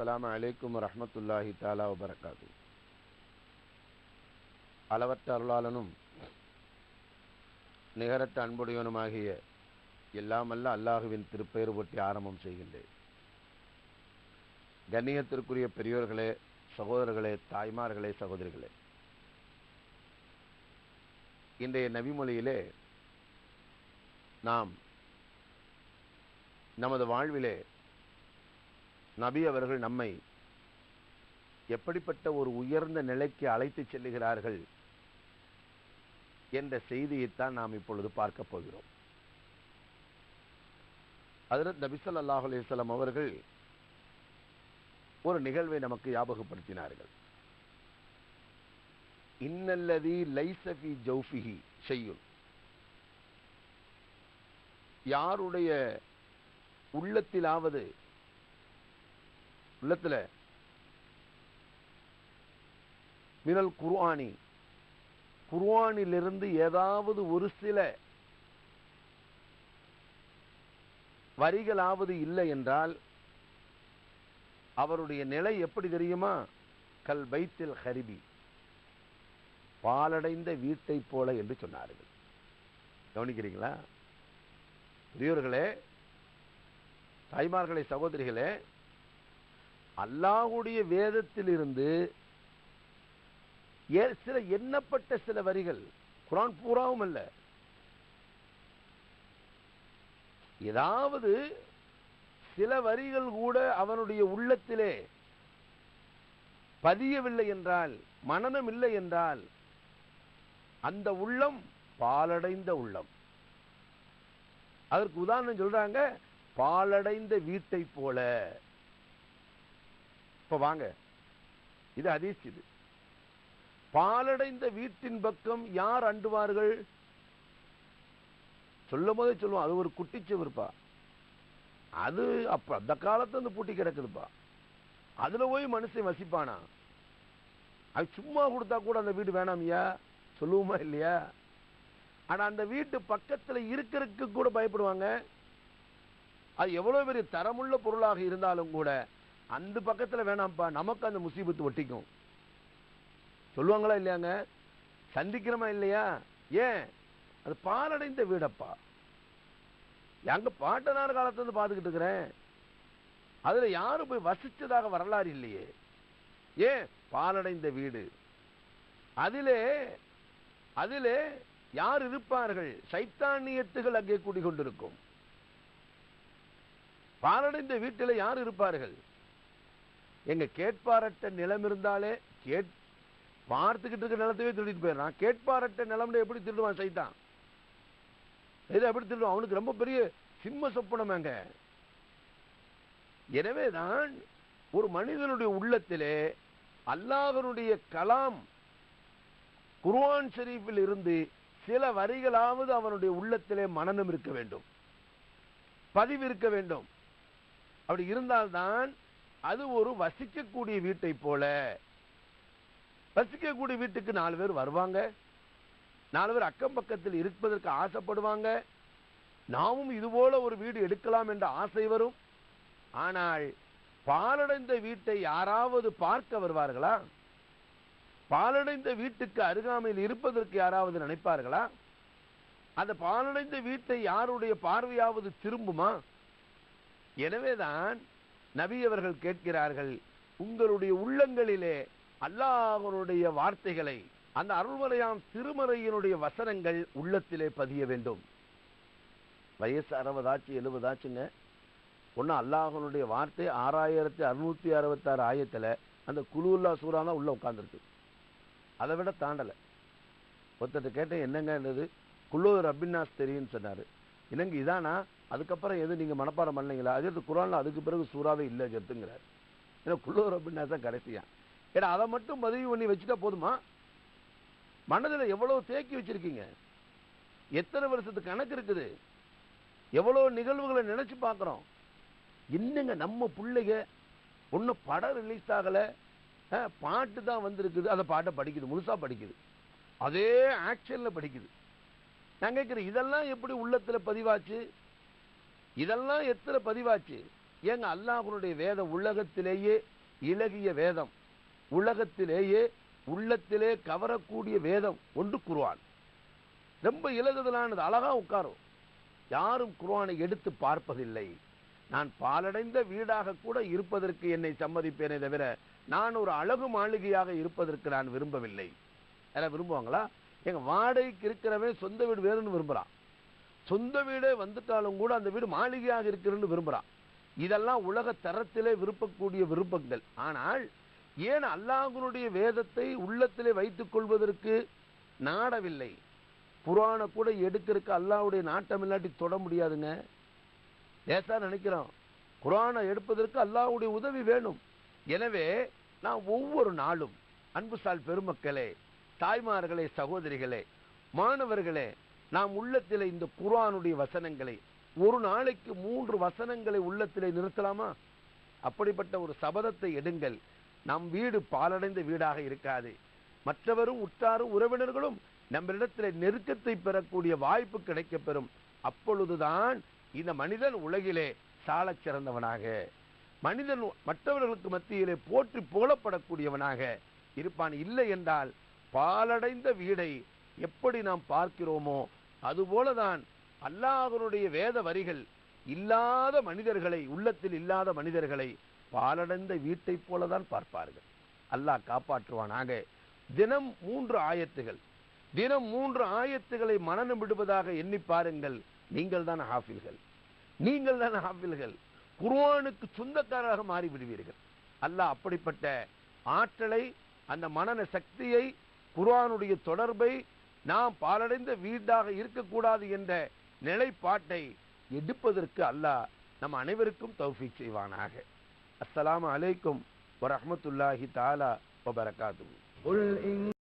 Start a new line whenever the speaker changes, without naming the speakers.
அஸ்லாம் அலைக்கும் ரஹமத்துல்லாஹி தாலா வபரகாது அளவற்ற அருளாளனும் நிகரற்ற அன்புடையவனுமாகிய எல்லாமல்ல அல்லாஹுவின் திருப்பெயர் ஒட்டி ஆரம்பம் செய்கின்றேன். கண்ணியத்திற்குரிய பெரியோர்களே சகோதரர்களே தாய்மார்களே சகோதரிகளே. இன்றைய நபிமொழியிலே நாம் நமது வாழ்விலே நபி அவர்கள் நம்மை எப்படிப்பட்ட ஒரு உயர்ந்த நிலைக்கு அழைத்துச் செல்லுகிறார்கள் என்ற செய்தியைத்தான் நாம் இப்பொழுது பார்க்க போகிறோம். அதில் நபிசல் அல்லாஹ் அலிஸ்லாம் அவர்கள் ஒரு நிகழ்வை நமக்கு ஞாபகப்படுத்தினார்கள். இன்னல்லதி லைசபி ஜௌஃபிஹி செய்யுள் யாருடைய உள்ளத்திலாவது உள்ளத்துல. மினல் குர்ஆனி. குர்ஆனிலிருந்து ஏதாவது ஒரு சில வரிகளாவது இல்லை என்றால் அவருடைய நிலை எப்படி தெரியுமா? கல் வைத்தில் ஹரிபி. பாலடைந்த வீட்டைப் போல என்று சொன்னார்கள். கவனிக்கிறீங்களா? பெரியோர்களே தாய்மார்களே சகோதரிகளே அல்லாஹுடைய வேதத்திலிருந்து சில எண்ணப்பட்ட சில வரிகள் குரான் பூராவும் அல்ல. ஏதாவது சில வரிகள் கூட அவனுடைய உள்ளத்திலே பதியவில்லை என்றால் மனநம் இல்லை என்றால் அந்த உள்ளம் பாலடைந்த உள்ளம். அதற்கு உதாரணம் சொல்றாங்க பாலடைந்த வீட்டை போல. இப்ப வாங்க. இது ஹதீஸ் இது. பாலடைந்த வீட்டின் பக்கம் யார் அண்டுவார்கள்? சொல்லும் போதே சொல்லுவோம். அது ஒரு குட்டிச்சுவருப்பா அது அப்ப அந்த காலத்துல அந்த பூட்டி கிடக்குதுப்பா. அதுல போய் மனுஷன் வசிப்பானா? அது சும்மா கொடுத்தா கூட அந்த வீடு வேணாமியா? சொல்லுவோமா இல்லையா? ஆனா அந்த வீட்டு பக்கத்துல இருக்கிறதுக்கு கூட பயப்படுவாங்க. அது எவ்வளவு பெரிய தரமுள்ள பொருளாக இருந்தாலும் கூட அந்த பக்கத்துல வேணாம்ப்பா நமக்கு அந்த முசீபத்து ஒட்டிக்கும். சொல்லுவாங்களா இல்லையாங்க? சந்திக்கிறோமா இல்லையா? ஏன்? அது பாலடைந்த வீடப்பா. எங்க பாட்டனார் காலத்துல இருந்து பார்த்துக்கிட்டு இருக்கிறேன். அதுல யாரும் போய் வசிச்சதாக வரலாறு இல்லையே. ஏன்? பாலடைந்த வீடு. அதிலே அதிலே யார் இருப்பார்கள்? சைத்தானியத்துகள் அங்கே கூடி கொண்டிருக்கும் பாலடைந்த வீட்டில் யார் இருப்பார்கள்? எங்க கேட்பாரட்ட நிலம் இருந்தாலே கேட் பார்த்துக்கிட்டு இருக்க நிலத்தையே திருடிட்டு போயிடறான். கேட்பாரட்ட நிலம்னு எப்படி திருடுவான் சைத்தான்? இதை எப்படி திருடுவான்? அவனுக்கு ரொம்ப பெரிய சிம்ம சொப்பனமாங்க எனவேதான் ஒரு மனிதனுடைய உள்ளத்திலே அல்லாஹனுடைய கலாம் குர்வான் ஷெரீஃபில் இருந்து சில வரிகளாவது அவனுடைய உள்ளத்திலே மனநம் இருக்க வேண்டும். பதிவு இருக்க வேண்டும். அப்படி இருந்தால்தான் அது ஒரு வசிக்கக்கூடிய வீட்டை போல. வசிக்கக்கூடிய வீட்டுக்கு நாலு பேர் வருவாங்க. நாலு பேர் அக்கம் பக்கத்தில் இருப்பதற்கு ஆசைப்படுவாங்க. நாமும் இதுபோல ஒரு வீடு எடுக்கலாம் என்ற ஆசை வரும். ஆனால் பாலடைந்த வீட்டை யாராவது பார்க்க வருவார்களா? பாலடைந்த வீட்டுக்கு அருகாமையில் இருப்பதற்கு யாராவது நினைப்பார்களா? அந்த பாலடைந்த வீட்டை யாருடைய பார்வையாவது திரும்புமா? எனவேதான் நபி அவர்கள் கேட்கிறார்கள் உங்களுடைய உள்ளங்களிலே அல்லாஹனுடைய வார்த்தைகளை அந்த அருள்மறையாம் திருமறையினுடைய வசனங்கள் உள்ளத்திலே பதிய வேண்டும். வயசு அறுபதாச்சு எழுபதாச்சுங்க ஒன்று அல்லாஹனுடைய வார்த்தை ஆறாயிரத்தி அறுநூத்தி அறுபத்தாறு ஆயத்தில் அந்த குழுல்லா சூறா தான் உள்ள உட்காந்துருக்கு அதை விட தாண்டலை. ஒருத்தர் கேட்டேன் என்னங்கன்றது குழு ரப்பின்னாஸ் தெரியும்னு சொன்னார். என்னங்க இதானா? அதுக்கப்புறம் எது நீங்கள் மனப்பாடம் பண்ணீங்களா அது குரான் குரானில் அதுக்கு பிறகு சூறாவே இல்லை ஜெத்துங்கிறார். ஏன்னா குள்ளூர் அப்படின்னா தான் கடைசியா. ஏன்னா அதை மட்டும் பதிவு பண்ணி வச்சுட்டா போதுமா? மனதில் எவ்வளோ தேக்கி வச்சிருக்கீங்க? எத்தனை வருஷத்துக்கு கணக்கு இருக்குது? எவ்வளோ நிகழ்வுகளை நினச்சி பார்க்குறோம்? என்னங்க நம்ம பிள்ளைங்க ஒன்றும் படம் ரிலீஸ் ஆகலை. பாட்டு தான் வந்திருக்குது. அந்த பாட்டை படிக்குது முழுசாக படிக்குது. அதே ஆக்ஷனில் படிக்குது. நான் கேட்குறேன் இதெல்லாம் எப்படி உள்ளத்தில் பதிவாச்சு? இதெல்லாம் எத்தனை பதிவாச்சு? ஏங்க அல்லாஹனுடைய வேதம் உலகத்திலேயே இலகிய வேதம். உலகத்திலேயே உள்ளத்திலே கவரக்கூடிய வேதம் ஒன்று குருவான் ரொம்ப இலகுதலானது அழகா உட்காரும். யாரும் குருவானை எடுத்து பார்ப்பதில்லை. நான் பாலடைந்த வீடாக கூட இருப்பதற்கு என்னை சம்மதிப்பேனே தவிர நான் ஒரு அழகு மாளிகையாக இருப்பதற்கு நான் விரும்பவில்லை. யாராவது விரும்புவாங்களா? எங்க வாடகைக்கு இருக்கிறவன் சொந்த வீடு வேணும்னு விரும்புறான். சொந்த வீடே வந்துட்டாலும் கூட அந்த வீடு மாளிகையாக இருக்கிறன்னு விரும்புகிறான் இதெல்லாம் உலக தரத்திலே விருப்பக்கூடிய விருப்பங்கள். ஆனால் ஏன் அல்லாஹனுடைய வேதத்தை உள்ளத்திலே வைத்துக் கொள்வதற்கு நாடவில்லை? புராண கூட எடுக்கிறதுக்கு அல்லாவுடைய நாட்டம் இல்லாட்டி தொட முடியாதுங்க. லேசாக நினைக்கிறோம். குரானை எடுப்பதற்கு அல்லாவுடைய உதவி வேணும். எனவே நான் ஒவ்வொரு நாளும் அன்புசால் பெருமக்களே தாய்மார்களே சகோதரிகளே மாணவர்களே நாம் உள்ளத்தில் இந்த குரானுடைய வசனங்களை ஒரு நாளைக்கு மூன்று வசனங்களை உள்ளத்திலே நிறுத்தலாமா? அப்படிப்பட்ட ஒரு சபதத்தை எடுங்கள். நம் வீடு பாலடைந்த வீடாக இருக்காது. மற்றவரும் உற்றாரும் உறவினர்களும் நம்மளிடத்தில் நெருக்கத்தை பெறக்கூடிய வாய்ப்பு கிடைக்கப் பெறும் அப்பொழுதுதான் இந்த மனிதன் உலகிலே சாலச் சிறந்தவனாக மனிதன் மற்றவர்களுக்கு மத்தியிலே போற்றி புகழப்படக்கூடியவனாக இருப்பான். இல்லை என்றால் பாலடைந்த வீடை எப்படி நாம் பார்க்கிறோமோ அதுபோலதான் அல்லாஹனுடைய வேத வரிகள் இல்லாத மனிதர்களை உள்ளத்தில் இல்லாத மனிதர்களை பாலடைந்த வீட்டைப் போலதான் பார்ப்பார்கள். அல்லாஹ் காப்பாற்றுவானாக. தினம் மூன்று ஆயத்துகள். தினம் மூன்று ஆயத்துகளை மனனம் விடுவதாக எண்ணி பாருங்கள். நீங்கள் தான் ஹாஃபில்கள். நீங்கள் தான் ஹாஃபில்கள். குர்வானுக்கு சொந்தக்காரராக மாறிவிடுவீர்கள். அல்லாஹ் அப்படிப்பட்ட ஆற்றலை அந்த மனன சக்தியை குர்வானுடைய தொடர்பை நாம் பாலடைந்த வீடாக இருக்கக்கூடாது என்ற நிலைப்பாட்டை எடுப்பதற்கு அல்லாஹ் நம் அனைவருக்கும் தௌஃபிக் செய்வானாக. அஸ்லாம் அலைக்கும் வரமத்துல்லாஹி
தாலா வபரகாத்து